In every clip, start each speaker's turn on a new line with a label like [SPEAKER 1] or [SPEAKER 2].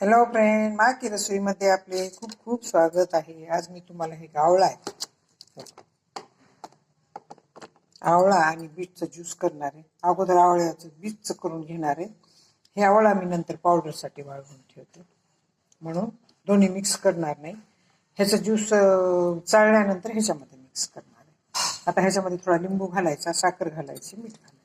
[SPEAKER 1] Hello friend माकी रसोईमध्ये आपले खूप खूप स्वागत आहे. आज मी तुम्हाला हे आवळा आहे. आवळा आणि बीटचं ज्यूस करणार आहे. अगोदर आवळ्याचं बीटचं करून घेणार आहे. हे आवळा मी नंतर पावडरसाठी वाळवून ठेवते. म्हणून दोन्ही मिक्स करणार नाही. ह्याचं ज्यूस चाळल्यानंतर ह्याच्यामध्ये मिक्स करणार आहे. आता ह्याच्यामध्ये थोडा लिंबू घालायचा साखर घालायची मीठ घालायचं.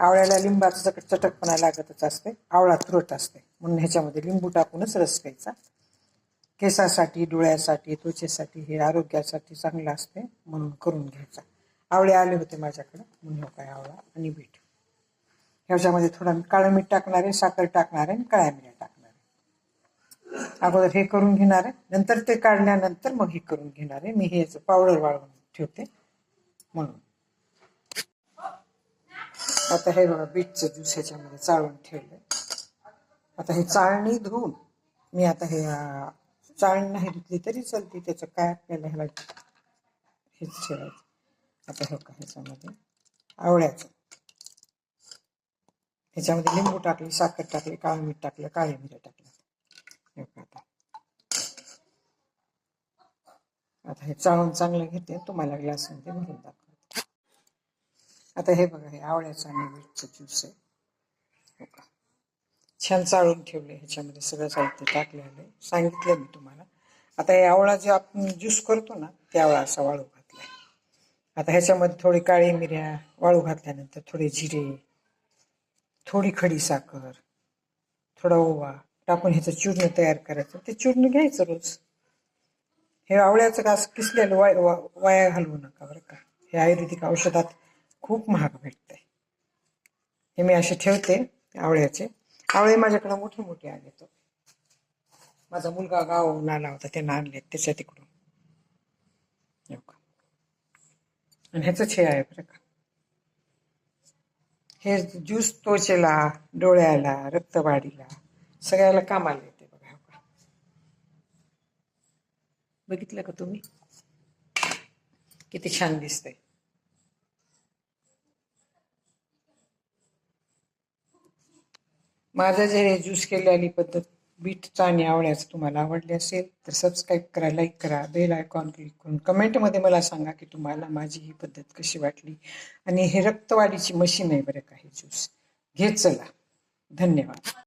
[SPEAKER 1] आवळ्याला लिंबाचा चटक चटकपणा लागतच असते. आवळा तुरट असते. म्हणून ह्याच्यामध्ये लिंबू टाकूनच रस प्यायचा केसासाठी डोळ्यासाठी त्वचेसाठी हे आरोग्यासाठी चांगलं असते. म्हणून करून घ्यायचा. आवळे आले होते माझ्याकडे. म्हणून काय आवळा आणि बीट ह्याच्यामध्ये थोडा काळं मीठ टाकणार आहे साखर टाकणार आहे आणि काळ्या मिऱ्या टाकणार आहे. अगोदर हे करून घेणार आहे. नंतर ते काढल्यानंतर मग हे करून घेणार आहे. मी हे याचं पावडर वाळवून ठेवते. म्हणून. आता हे बघा बीटचं ज्यूस ह्याच्यामध्ये चाळून ठेवलंय. आता हे चाळणी धुवून मी आता हे चाळण चाळणी नाही धुतली तरी चालते त्याचं काय आपल्याला ह्याला हेच ठेवायचं. आता हे का ह्याच्यामध्ये आवळ्याचं. ह्याच्यामध्ये लिंबू टाकली साखर टाकली काळं मीठ टाकलं काळे मिरं टाकलं. हे आता. आता हे चाळून चांगलं घेते तुम्हाला ग्लासमध्ये भरून दाखवते. आता हे बघा हे आवळ्याचं आणि बीटचं ज्यूस आहे. हो का? छान चाळून ठेवले ह्याच्यामध्ये सगळं साहित्य टाकलेलं आहे. सांगितलं मी तुम्हाला. आता हे आवळा जे आपण ज्यूस करतो ना ते आवळा असा वाळू घातला आता ह्याच्यामध्ये थोडी काळी मिऱ्या वाळू घातल्यानंतर थोडे जिरे थोडी खडी साखर थोडा ओवा टाकून ह्याचं चूर्ण तयार करायचं. ते चूर्ण घ्यायचं रोज. हे आवळ्याचं घास किसलेलं वाय वा- वाया घालवू नका बरं का. हे आयुर्वेदिक औषधात खूप महाग भेटतंय. हे मी असे ठेवते आवळ्याचे. आवळे माझ्याकडे मोठे मोठे आले तो हो. माझा मुलगा गाव आला होता त्यांना आणले त्याच्या तिकडून. आणि ह्याच हे आहे बरं का. हे ज्यूस त्वचेला डोळ्याला रक्तवाढीला सगळ्याला कामाला येते बघा. हो बघितलं का तुम्ही? किती छान दिसतंय. माझं जे हे ज्यूस केलेली पद्धत बीटचा आणि आवळ्याचं तुम्हाला आवडले असेल तर सबस्क्राईब करा लाईक करा बेल आयकॉन क्लिक करून कमेंटमध्ये मला सांगा की तुम्हाला माझी ही पद्धत कशी वाटली. आणि हे रक्तवाढीची मशीन आहे बरं का हे ज्यूस घेत चला. धन्यवाद.